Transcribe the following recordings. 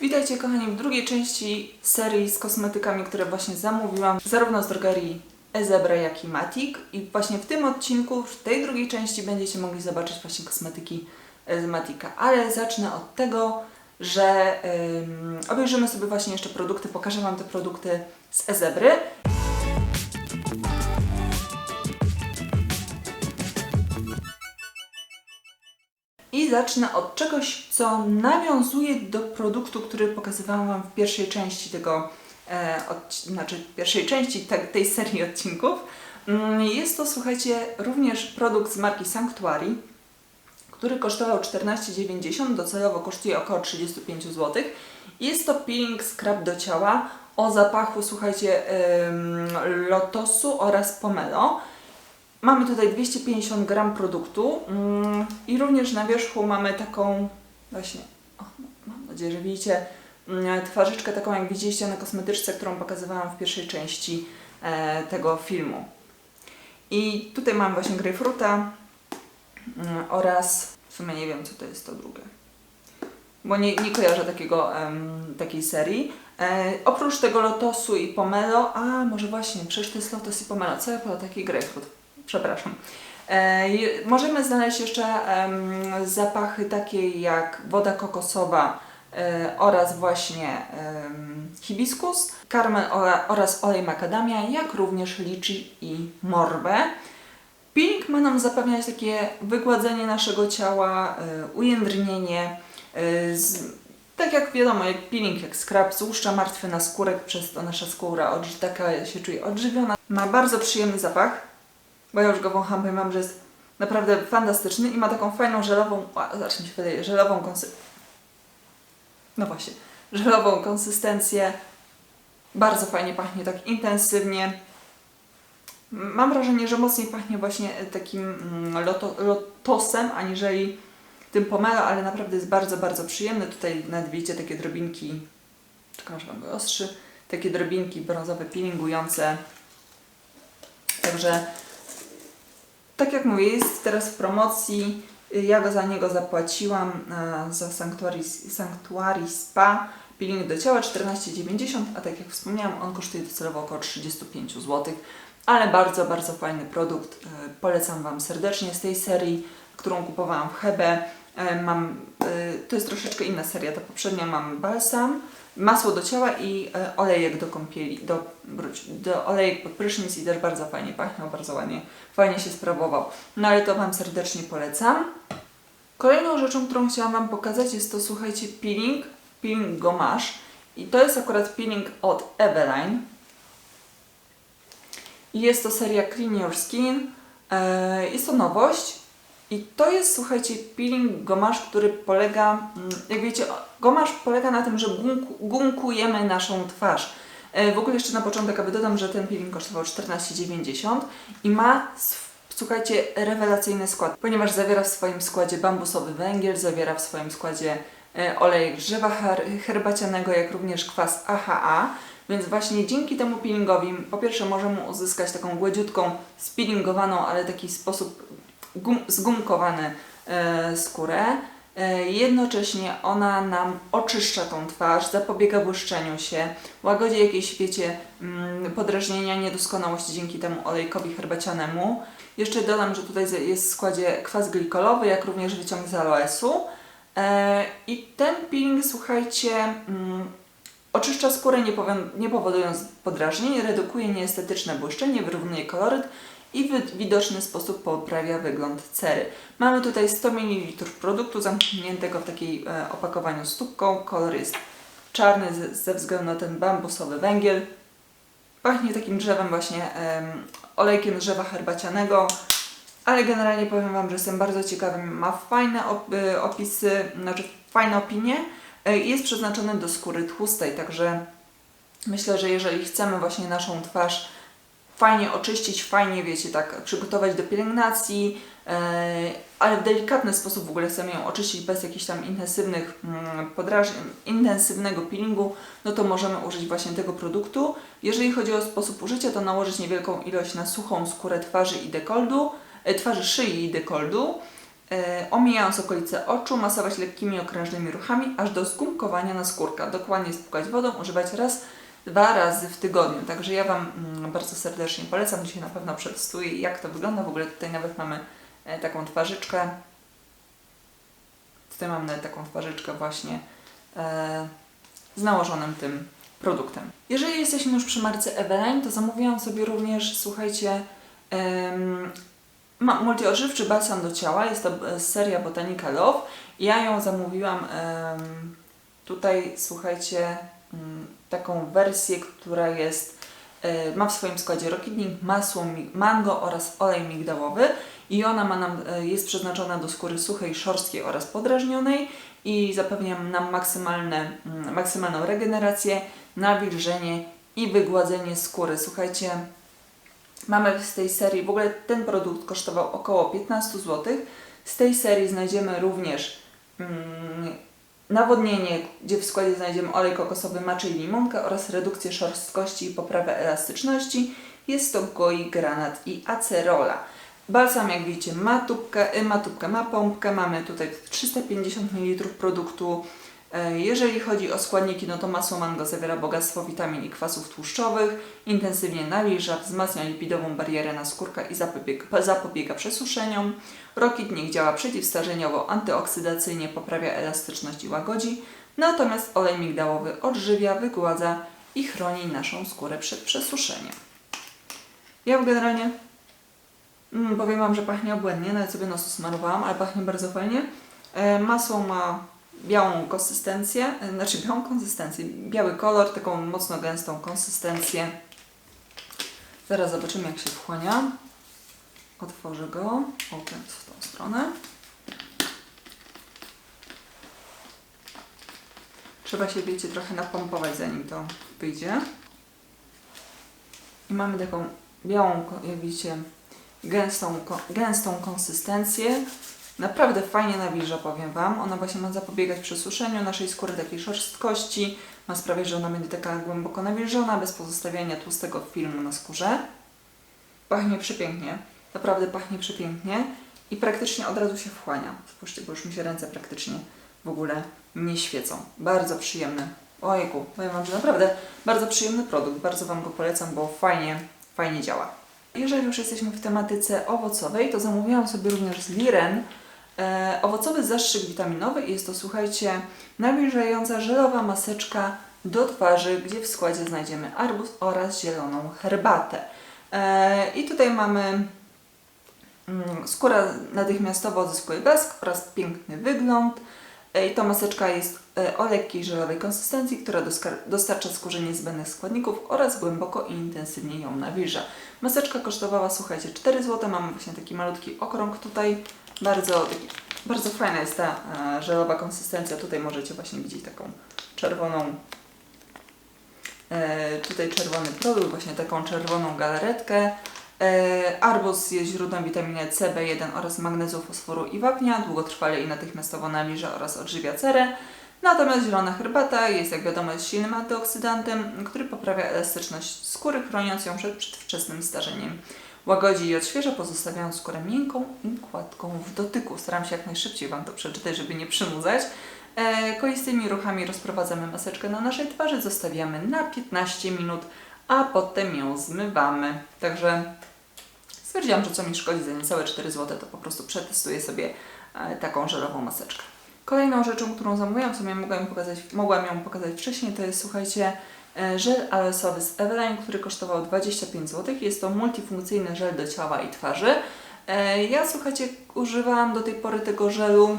Witajcie kochani w drugiej części serii z kosmetykami, które właśnie zamówiłam zarówno z drogerii Ezebra, jak i Matic. I właśnie w tym odcinku, w tej drugiej części będziecie mogli zobaczyć właśnie kosmetyki z Matica. Ale zacznę od tego, że ym, obejrzymy sobie właśnie jeszcze produkty, pokażę Wam te produkty z Ezebry. Zacznę od czegoś, co nawiązuje do produktu, który pokazywałam Wam w pierwszej części tego, e, odci- znaczy pierwszej części te, tej serii odcinków. Mm, Jest to, słuchajcie, również produkt z marki Sanctuary, który kosztował 14,90, docelowo kosztuje około 35 zł. Jest to peeling scrub do ciała o zapachu, słuchajcie, em, lotosu oraz pomelo. Mamy tutaj 250 gram produktu mm, i również na wierzchu mamy taką właśnie, o, mam nadzieję, że widzicie, mm, twarzyczkę taką jak widzieliście na kosmetyczce, którą pokazywałam w pierwszej części e, tego filmu. I tutaj mam właśnie grejpfruta mm, oraz, w sumie nie wiem co to jest to drugie, bo nie, nie kojarzę takiego, takiej serii. E, oprócz tego lotosu i pomelo, a może właśnie, przecież to jest lotos i pomelo, co ja po taki grejpfrut, przepraszam. E, możemy znaleźć jeszcze zapachy takie jak woda kokosowa e, oraz właśnie hibiskus, karmel ora- oraz olej makadamia, jak również liczy i morbę. Peeling ma nam zapewniać takie wygładzenie naszego ciała, e, ujędrnienie, tak jak wiadomo, jak peeling, jak scrub, złuszcza martwy na skórek, przez to nasza skóra taka się czuje odżywiona. Ma bardzo przyjemny zapach, bo ja już go wącham, powiem że jest naprawdę fantastyczny i ma taką fajną żelową, a, zaraz mi się wydaje, żelową konsystencję. No właśnie, żelową konsystencję. Bardzo fajnie pachnie, tak intensywnie. Mam wrażenie, że mocniej pachnie właśnie takim mm, loto, lotosem, aniżeli tym pomelo, ale naprawdę jest bardzo, bardzo przyjemny. Tutaj nawet widzicie takie drobinki, czekam, że Wam go ostrzy, takie drobinki brązowe peelingujące. Także tak jak mówię, jest teraz w promocji. Ja go za niego zapłaciłam e, za Sanctuary, Spa. Peeling do ciała 14,90, a tak jak wspomniałam, on kosztuje docelowo około 35 zł. Ale bardzo, bardzo fajny produkt. E, Polecam Wam serdecznie z tej serii, którą kupowałam w Hebe. E, Mam, e, to jest troszeczkę inna seria. Ta poprzednia mam balsam, masło do ciała i e, olejek do kąpieli, do, do olejek pod prysznic i też bardzo fajnie pachniał, bardzo ładnie, fajnie się sprawował. No ale to Wam serdecznie polecam. Kolejną rzeczą, którą chciałam Wam pokazać jest to, słuchajcie, peeling, peeling gommage i to jest akurat peeling od Eveline. Jest to seria Clean Your Skin. Jest to nowość. I to jest, słuchajcie, peeling gomasz, który polega, mm, jak wiecie, gomasz polega na tym, że gumku, gumkujemy naszą twarz. E, W ogóle jeszcze na początek, aby dodam, że ten peeling kosztował 14,90 i ma, słuchajcie, rewelacyjny skład, ponieważ zawiera w swoim składzie bambusowy węgiel, zawiera w swoim składzie e, olej her- herbacianego, jak również kwas AHA. Więc właśnie dzięki temu peelingowi, po pierwsze możemy uzyskać taką gładziutką, spillingowaną, ale taki sposób gum, zgumkowany e, skórę. E, jednocześnie ona nam oczyszcza tą twarz, zapobiega błyszczeniu się, łagodzi jakieś, wiecie, mm, podrażnienia, niedoskonałości dzięki temu olejkowi herbacianemu. Jeszcze dodam, że tutaj jest w składzie kwas glikolowy, jak również wyciąg z aloesu. E, I ten peeling, słuchajcie, mm, oczyszcza skórę nie powodując podrażnień, redukuje nieestetyczne błyszczenie, wyrównuje koloryt i w widoczny sposób poprawia wygląd cery. Mamy tutaj 100 ml produktu zamkniętego w takiej e, opakowaniu stópką. Kolor jest czarny ze, względu na ten bambusowy węgiel. Pachnie takim drzewem właśnie, em, olejkiem drzewa herbacianego. Ale generalnie powiem Wam, że jestem bardzo ciekawy. Ma fajne y, opisy, znaczy fajne opinie. E, i Jest przeznaczony do skóry tłustej, także myślę, że jeżeli chcemy właśnie naszą twarz fajnie oczyścić, fajnie, wiecie, tak przygotować do pielęgnacji, e, ale w delikatny sposób w ogóle chcemy ją oczyścić bez jakichś tam intensywnych mm, podrażnień, intensywnego peelingu, no to możemy użyć właśnie tego produktu. Jeżeli chodzi o sposób użycia, to nałożyć niewielką ilość na suchą skórę twarzy i dekoldu, e, twarzy szyi i dekoldu e, omijając okolice oczu, masować lekkimi okrężnymi ruchami, aż do skumkowania na skórka. Dokładnie spłukać wodą, używać raz, dwa razy w tygodniu. Także ja Wam mm, bardzo serdecznie polecam. Dzisiaj na pewno przetestuję, jak to wygląda. W ogóle tutaj nawet mamy e, taką twarzyczkę. Tutaj mamy taką twarzyczkę właśnie e, z nałożonym tym produktem. Jeżeli jesteśmy już przy marce Eveline, to zamówiłam sobie również, słuchajcie, ma- multiożywczy balsam do ciała. Jest to e, seria Botanica Love. Ja ją zamówiłam tutaj, słuchajcie, taką wersję, która jest, e, ma w swoim składzie rokidnik, masło, mango oraz olej migdałowy i ona ma nam, e, jest przeznaczona do skóry suchej, szorstkiej oraz podrażnionej i zapewnia nam maksymalne, mm, maksymalną regenerację, nawilżenie i wygładzenie skóry. Słuchajcie, mamy z tej serii, w ogóle ten produkt kosztował około 15 zł. Z tej serii znajdziemy również mm, nawodnienie, gdzie w składzie znajdziemy olej kokosowy, maczy i limonkę oraz redukcję szorstkości i poprawę elastyczności. Jest to goi, granat i acerola. Balsam, jak widzicie, ma tubkę, y, ma tubkę, ma pompkę. Mamy tutaj 350 ml produktu. E, Jeżeli chodzi o składniki, no to masło mango zawiera bogactwo witamin i kwasów tłuszczowych, intensywnie nawilża, wzmacnia lipidową barierę naskórka i zapobiega, zapobiega przesuszeniom. Rokitnik działa przeciwstarzeniowo, antyoksydacyjnie, poprawia elastyczność i łagodzi, natomiast olej migdałowy odżywia, wygładza i chroni naszą skórę przed przesuszeniem. Ja generalnie mm, powiem Wam, że pachnie obłędnie, nawet sobie nos smarowałam, ale pachnie bardzo fajnie. E, masło ma białą konsystencję, e, znaczy białą konsystencję, biały kolor, taką mocno gęstą konsystencję. Zaraz zobaczymy jak się wchłania. Otworzę go. O, ten w tą stronę. Trzeba się, wiecie, trochę napompować zanim to wyjdzie. I mamy taką białą, jak widzicie, gęstą, gęstą konsystencję. Naprawdę fajnie nawilża, powiem Wam. Ona właśnie ma zapobiegać przesuszeniu naszej skóry, takiej szorstkości. Ma sprawiać, że ona będzie taka głęboko nawilżona, bez pozostawiania tłustego filmu na skórze. Pachnie przepięknie. Naprawdę pachnie przepięknie. I praktycznie od razu się wchłania. Spójrzcie, bo już mi się ręce praktycznie w ogóle nie świecą. Bardzo przyjemny. Ojku, powiem Wam, że naprawdę bardzo przyjemny produkt. Bardzo Wam go polecam, bo fajnie, fajnie działa. Jeżeli już jesteśmy w tematyce owocowej, to zamówiłam sobie również z Liren e, owocowy zastrzyk witaminowy jest to, słuchajcie, nawilżająca żelowa maseczka do twarzy, gdzie w składzie znajdziemy arbuz oraz zieloną herbatę. E, I tutaj mamy mm, skóra natychmiastowo odzyskuje blask oraz piękny wygląd. E, I ta maseczka jest e, o lekkiej żelowej konsystencji, która dostarcza skórze niezbędnych składników oraz głęboko i intensywnie ją nawilża. Maseczka kosztowała, słuchajcie, 4 zł. Mamy właśnie taki malutki okrąg tutaj. Bardzo, bardzo fajna jest ta e, żelowa konsystencja. Tutaj możecie właśnie widzieć taką czerwoną, e, tutaj czerwony produkt, właśnie taką czerwoną galaretkę. E, arbuz jest źródłem witaminy C, B1 oraz magnezu, fosforu i wapnia. Długotrwale i natychmiastowo nawilża oraz odżywia cerę. Natomiast zielona herbata jest, jak wiadomo, jest silnym antyoksydantem, który poprawia elastyczność skóry, chroniąc ją przed przedwczesnym starzeniem. Łagodzi i odświeża, pozostawiając skórę miękką i gładką w dotyku. Staram się jak najszybciej Wam to przeczytać, żeby nie przynudzać. E, koistymi ruchami rozprowadzamy maseczkę na naszej twarzy, zostawiamy na 15 minut, a potem ją zmywamy. Także stwierdziłam, że co mi szkodzi za niecałe 4 zł, to po prostu przetestuję sobie e, taką żelową maseczkę. Kolejną rzeczą, którą zamówiłam, sobie mogłam, pokazać, mogłam ją pokazać wcześniej, to jest, słuchajcie, żel aloesowy z Eveline, który kosztował 25 zł. Jest to multifunkcyjny żel do ciała i twarzy. E, Ja, słuchajcie, używałam do tej pory tego żelu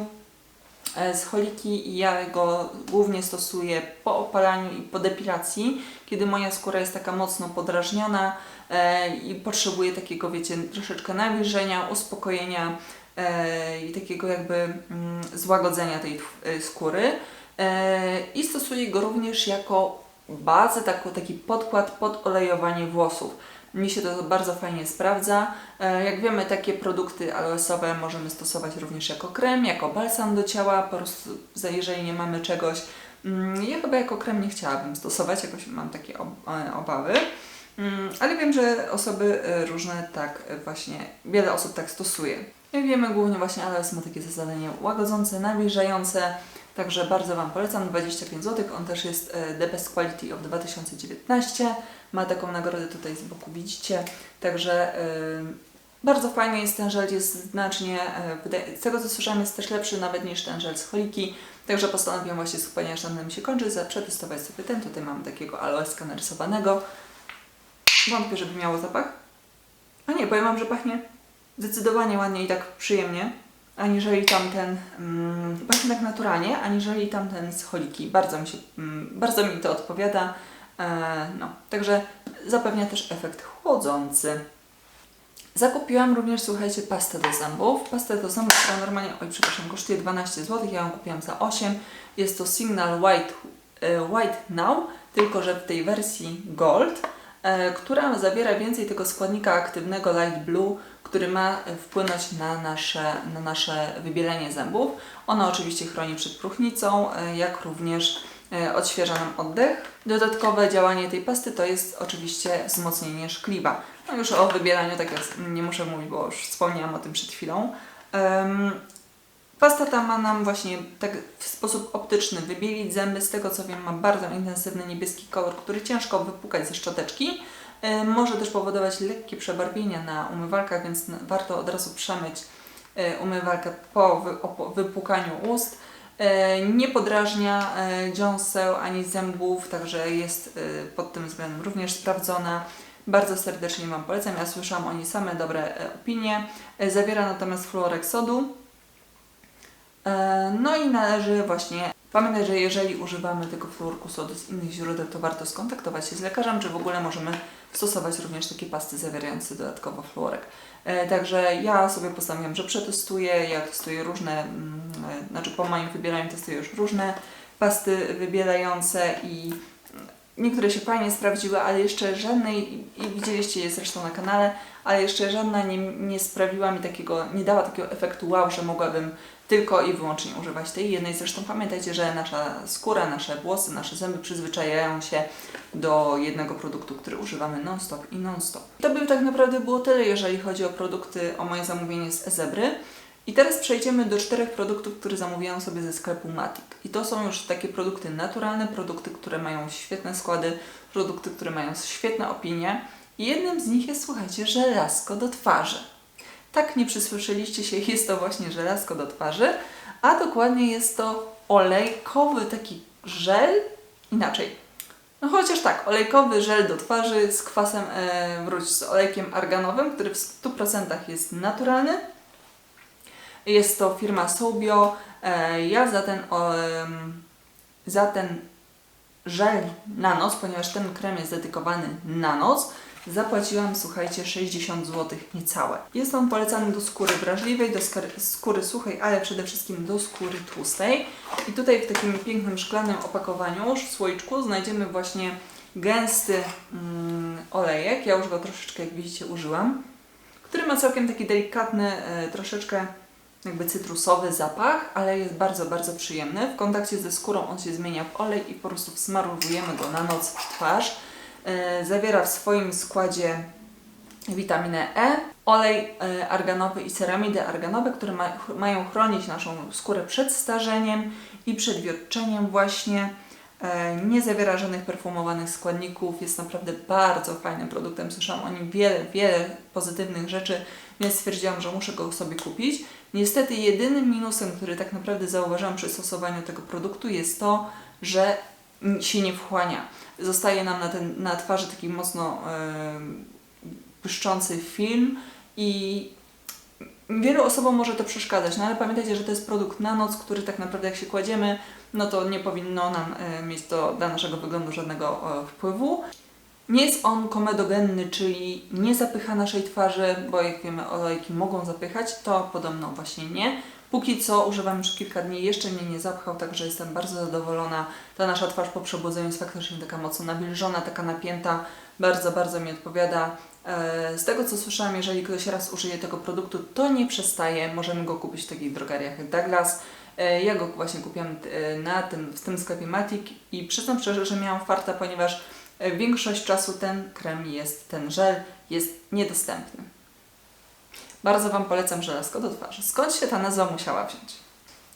e, z choliki i ja go głównie stosuję po opalaniu i po depilacji, kiedy moja skóra jest taka mocno podrażniona e, i potrzebuje takiego, wiecie, troszeczkę nawilżenia, uspokojenia e, i takiego jakby mm, złagodzenia tej e, skóry. E, I stosuję go również jako bazę, taki podkład pod olejowanie włosów. Mi się to bardzo fajnie sprawdza. E, Jak wiemy, takie produkty aloesowe możemy stosować również jako krem, jako balsam do ciała, po prostu jeżeli nie mamy czegoś. Mm, Ja chyba jako krem nie chciałabym stosować, jakoś mam takie e, obawy. Mm, Ale wiem, że osoby e, różne tak właśnie, wiele osób tak stosuje. Jak wiemy, głównie właśnie aloes ma takie zadanie łagodzące, nawilżające, także bardzo Wam polecam, 25 zł. On też jest e, The Best Quality of 2019. Ma taką nagrodę tutaj z boku, widzicie. Także e, bardzo fajny jest ten żel, jest znacznie, e, z tego co słyszałam, jest też lepszy nawet niż ten żel z choliki. Także postanowiłam właśnie, ponieważ ten mi się kończy, przetestować sobie ten. Tutaj mam takiego aloeska narysowanego. Wątpię, żeby miało zapach. A nie, powiem Wam, że pachnie zdecydowanie ładniej i tak przyjemnie, aniżeli tamten, mm, pachnie tak naturalnie, aniżeli tamten z choliki. Bardzo mi się, mm, bardzo mi to odpowiada. E, no, także zapewnia też efekt chłodzący. Zakupiłam również, słuchajcie, pastę do zębów. Pastę do zębów, która normalnie, oj przepraszam, kosztuje 12 zł, ja ją kupiłam za 8. Jest to Signal White, e, White Now, tylko że w tej wersji Gold, e, która zawiera więcej tego składnika aktywnego Light Blue, który ma e, wpłynąć na nasze, na nasze wybielenie zębów. Ona oczywiście chroni przed próchnicą, e, jak również e, odświeża nam oddech. Dodatkowe działanie tej pasty to jest oczywiście wzmocnienie szkliwa. No już o wybielaniu tak jak nie muszę mówić, bo już wspomniałam o tym przed chwilą. Em, Pasta ta ma nam właśnie tak w sposób optyczny wybielić zęby. Z tego co wiem, ma bardzo intensywny niebieski kolor, który ciężko wypłukać ze szczoteczki. E, Może też powodować lekkie przebarwienia na umywalkach, więc warto od razu przemyć e, umywalkę po wy- po wypłukaniu ust. E, Nie podrażnia dziąseł ani zębów, także jest pod tym względem również sprawdzona. Bardzo serdecznie Wam polecam. Ja słyszałam o niej same dobre opinie. Zawiera natomiast fluorek sodu. No i należy właśnie pamiętać, że jeżeli używamy tego fluorku sodu z innych źródeł, to warto skontaktować się z lekarzem, czy w ogóle możemy stosować również takie pasty zawierające dodatkowo fluorek. E, Także ja sobie postanowiłam, że przetestuję. Ja testuję różne, mm, e, znaczy po moim wybieraniu testuję już różne pasty wybielające i niektóre się fajnie sprawdziły, ale jeszcze żadnej, i widzieliście je zresztą na kanale, ale jeszcze żadna nie, nie sprawiła mi takiego, nie dała takiego efektu wow, że mogłabym tylko i wyłącznie używać tej jednej. Zresztą pamiętajcie, że nasza skóra, nasze włosy, nasze zęby przyzwyczajają się do jednego produktu, który używamy non-stop i non-stop. To by tak naprawdę było tyle, jeżeli chodzi o produkty, o moje zamówienie z Ezebry. I teraz przejdziemy do czterech produktów, które zamówiłam sobie ze sklepu Matic. I to są już takie produkty naturalne, produkty, które mają świetne składy, produkty, które mają świetne opinie. I jednym z nich jest, słuchajcie, żelazko do twarzy. Tak, nie przysłyszeliście się, jest to właśnie żelazko do twarzy, a dokładnie jest to olejkowy taki żel, inaczej. No chociaż tak, olejkowy żel do twarzy z kwasem, e, wróć, z olejkiem arganowym, który w 100% jest naturalny. Jest to firma Soubio. E, ja za ten, o, za ten żel na noc, ponieważ ten krem jest dedykowany na noc, zapłaciłam, słuchajcie, 60 zł niecałe. Jest on polecany do skóry wrażliwej, do skóry suchej, ale przede wszystkim do skóry tłustej. I tutaj w takim pięknym szklanym opakowaniu, w słoiczku, znajdziemy właśnie gęsty mm, olejek. Ja już go troszeczkę, jak widzicie, użyłam, który ma całkiem taki delikatny, e, troszeczkę jakby cytrusowy zapach, ale jest bardzo, bardzo przyjemny. W kontakcie ze skórą on się zmienia w olej i po prostu smarujemy go na noc w twarz. E, Zawiera w swoim składzie witaminę E, olej e, arganowy i ceramidy arganowe, które ma, mają chronić naszą skórę przed starzeniem i przed wiotczeniem właśnie. E, Nie zawiera żadnych perfumowanych składników, jest naprawdę bardzo fajnym produktem. Słyszałam o nim wiele, wiele pozytywnych rzeczy, więc stwierdziłam, że muszę go sobie kupić. Niestety jedynym minusem, który tak naprawdę zauważyłam przy stosowaniu tego produktu jest to, że się nie wchłania. Zostaje nam na, ten, na twarzy taki mocno błyszczący film i wielu osobom może to przeszkadzać, no ale pamiętajcie, że to jest produkt na noc, który tak naprawdę jak się kładziemy, no to nie powinno nam e, mieć to dla naszego wyglądu żadnego e, wpływu. Nie jest on komedogenny, czyli nie zapycha naszej twarzy, bo jak wiemy olejki mogą zapychać, to podobno właśnie nie. Póki co używam już kilka dni, jeszcze mnie nie zapchał, także jestem bardzo zadowolona. Ta nasza twarz po przebudzeniu jest faktycznie taka mocno nawilżona, taka napięta, bardzo, bardzo mi odpowiada. E, Z tego co słyszałam, jeżeli ktoś raz użyje tego produktu, to nie przestaje. Możemy go kupić w takich drogeriach jak Douglas. E, Ja go właśnie kupiłam e, na tym, w tym sklepie Matic i przyznam szczerze, że miałam farta, ponieważ większość czasu ten krem jest, ten żel jest niedostępny. Bardzo Wam polecam żelazko do twarzy. Skąd się ta nazwa musiała wziąć?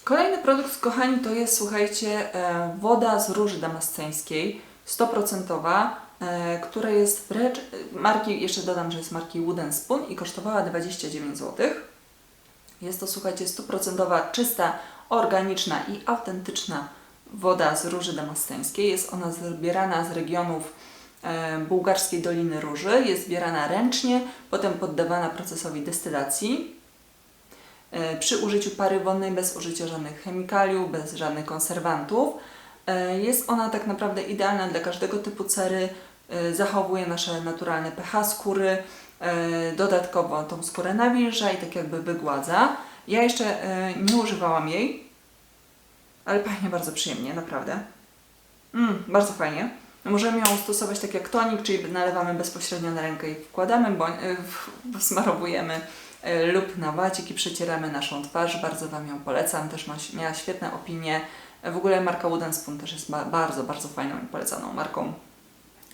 Kolejny produkt, kochani, to jest, słuchajcie, e, woda z róży damasceńskiej, 100%, e, która jest wręcz, e, marki, jeszcze dodam, że jest marki Wooden Spoon i kosztowała 29 zł. Jest to, słuchajcie, 100% czysta, organiczna i autentyczna woda z róży damasceńskiej. Jest ona zbierana z regionów bułgarskiej Doliny Róży. Jest zbierana ręcznie, potem poddawana procesowi destylacji e, przy użyciu pary wonnej bez użycia żadnych chemikaliów, bez żadnych konserwantów. E, Jest ona tak naprawdę idealna dla każdego typu cery, e, zachowuje nasze naturalne pH skóry, e, dodatkowo tą skórę nawilża i tak jakby wygładza. Ja jeszcze e, nie używałam jej, ale pachnie bardzo przyjemnie, naprawdę. Mm, bardzo fajnie. Możemy ją stosować tak jak tonik, czyli nalewamy bezpośrednio na rękę i wkładamy, bo, e, smarowujemy e, lub na wacik i przecieramy naszą twarz. Bardzo Wam ją polecam. Też ma, miała świetne opinie. W ogóle marka Wooden Spoon też jest ba- bardzo, bardzo fajną i polecaną marką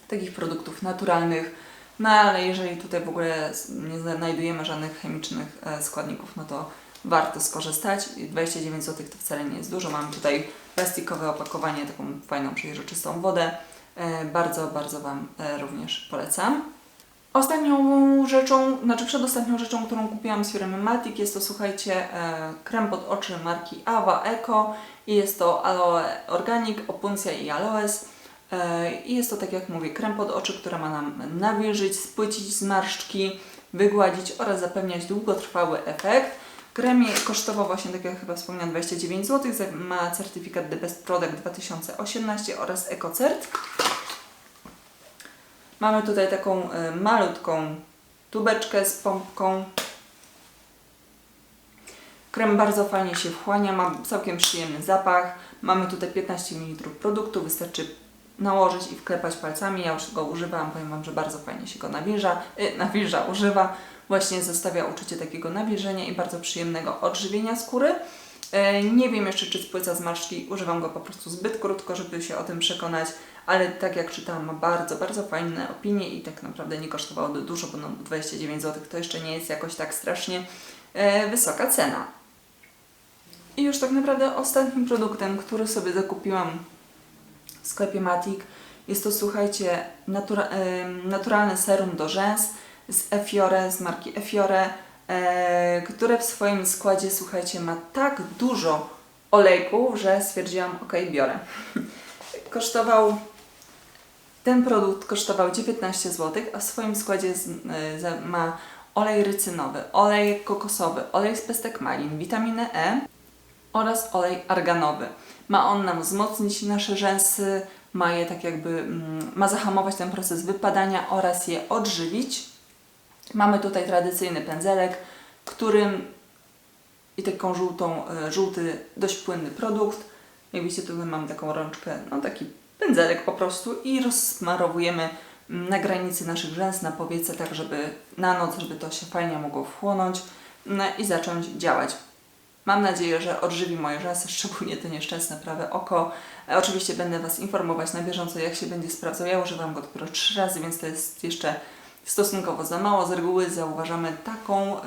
takich produktów naturalnych. No ale jeżeli tutaj w ogóle nie znajdujemy żadnych chemicznych e, składników, no to warto skorzystać. I 29 zł to wcale nie jest dużo. Mam tutaj plastikowe opakowanie, taką fajną, przejrzystą wodę. E, Bardzo, bardzo Wam e, również polecam. Ostatnią rzeczą, znaczy przedostatnią rzeczą, którą kupiłam z firmy Matic jest to, słuchajcie, e, krem pod oczy marki Ava Eco i jest to Aloe Organic, Opuncja i Aloes. I jest to, tak jak mówię, krem pod oczy, który ma nam nawilżyć, spłycić zmarszczki, wygładzić oraz zapewniać długotrwały efekt. Krem je- kosztował właśnie, tak jak chyba wspomniałam, 29 zł, ma certyfikat The Best Product 2018 oraz EcoCert. Mamy tutaj taką y, malutką tubeczkę z pompką. Krem bardzo fajnie się wchłania, ma całkiem przyjemny zapach. Mamy tutaj 15 ml produktu, wystarczy nałożyć i wklepać palcami. Ja już go używam, powiem Wam, że bardzo fajnie się go nawilża, y, nawilża, używa. Właśnie zostawia uczucie takiego nawilżenia i bardzo przyjemnego odżywienia skóry. E, Nie wiem jeszcze, czy spłyca zmarszczki, używam go po prostu zbyt krótko, żeby się o tym przekonać, ale tak jak czytałam, ma bardzo, bardzo fajne opinie i tak naprawdę nie kosztowało dużo, bo no 29 zł to jeszcze nie jest jakoś tak strasznie e, wysoka cena. I już tak naprawdę ostatnim produktem, który sobie zakupiłam w sklepie Matic, jest to, słuchajcie, natura, em, naturalne serum do rzęs z Efiore, z marki Efiore, e, które w swoim składzie, słuchajcie, ma tak dużo olejków, że stwierdziłam, ok, biorę. Kosztował, ten produkt kosztował 19 zł, a w swoim składzie z, e, za- ma olej rycynowy, olej kokosowy, olej z pestek malin, witaminę E oraz olej arganowy. Ma on nam wzmocnić nasze rzęsy, ma je tak jakby, mm, ma zahamować ten proces wypadania oraz je odżywić. Mamy tutaj tradycyjny pędzelek, którym i taką żółtą, e, żółty, dość płynny produkt. Jak widzicie, tutaj mam taką rączkę, no taki pędzelek po prostu i rozsmarowujemy mm, na granicy naszych rzęs, na powiece, tak żeby na noc, żeby to się fajnie mogło wchłonąć no, i zacząć działać. Mam nadzieję, że odżywi moje rzęsy, szczególnie to nieszczęsne prawe oko. E, Oczywiście będę Was informować na bieżąco, jak się będzie sprawdzał. Ja używam go dopiero trzy razy, więc to jest jeszcze stosunkowo za mało. Z reguły zauważamy taką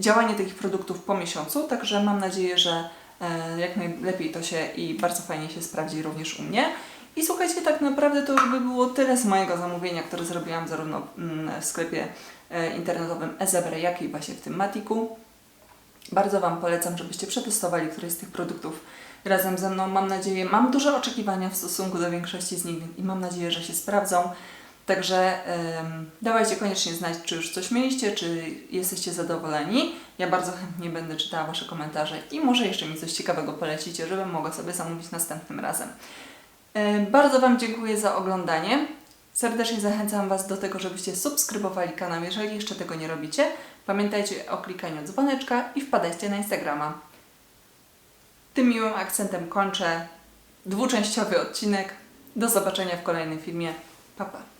działanie takich produktów po miesiącu, także mam nadzieję, że e, jak najlepiej to się i bardzo fajnie się sprawdzi również u mnie. I słuchajcie, tak naprawdę to już by było tyle z mojego zamówienia, które zrobiłam zarówno mm, w sklepie e, internetowym Ezebre, jak i właśnie w tym Matiku. Bardzo Wam polecam, żebyście przetestowali któryś z tych produktów razem ze mną. Mam nadzieję, mam duże oczekiwania w stosunku do większości z nich i mam nadzieję, że się sprawdzą. Także em, dawajcie koniecznie znać, czy już coś mieliście, czy jesteście zadowoleni. Ja bardzo chętnie będę czytała Wasze komentarze i może jeszcze mi coś ciekawego polecicie, żebym mogła sobie zamówić następnym razem. Bardzo Wam dziękuję za oglądanie. Serdecznie zachęcam Was do tego, żebyście subskrybowali kanał, jeżeli jeszcze tego nie robicie. Pamiętajcie o klikaniu dzwoneczka i wpadajcie na Instagrama. Tym miłym akcentem kończę dwuczęściowy odcinek. Do zobaczenia w kolejnym filmie. Pa, pa.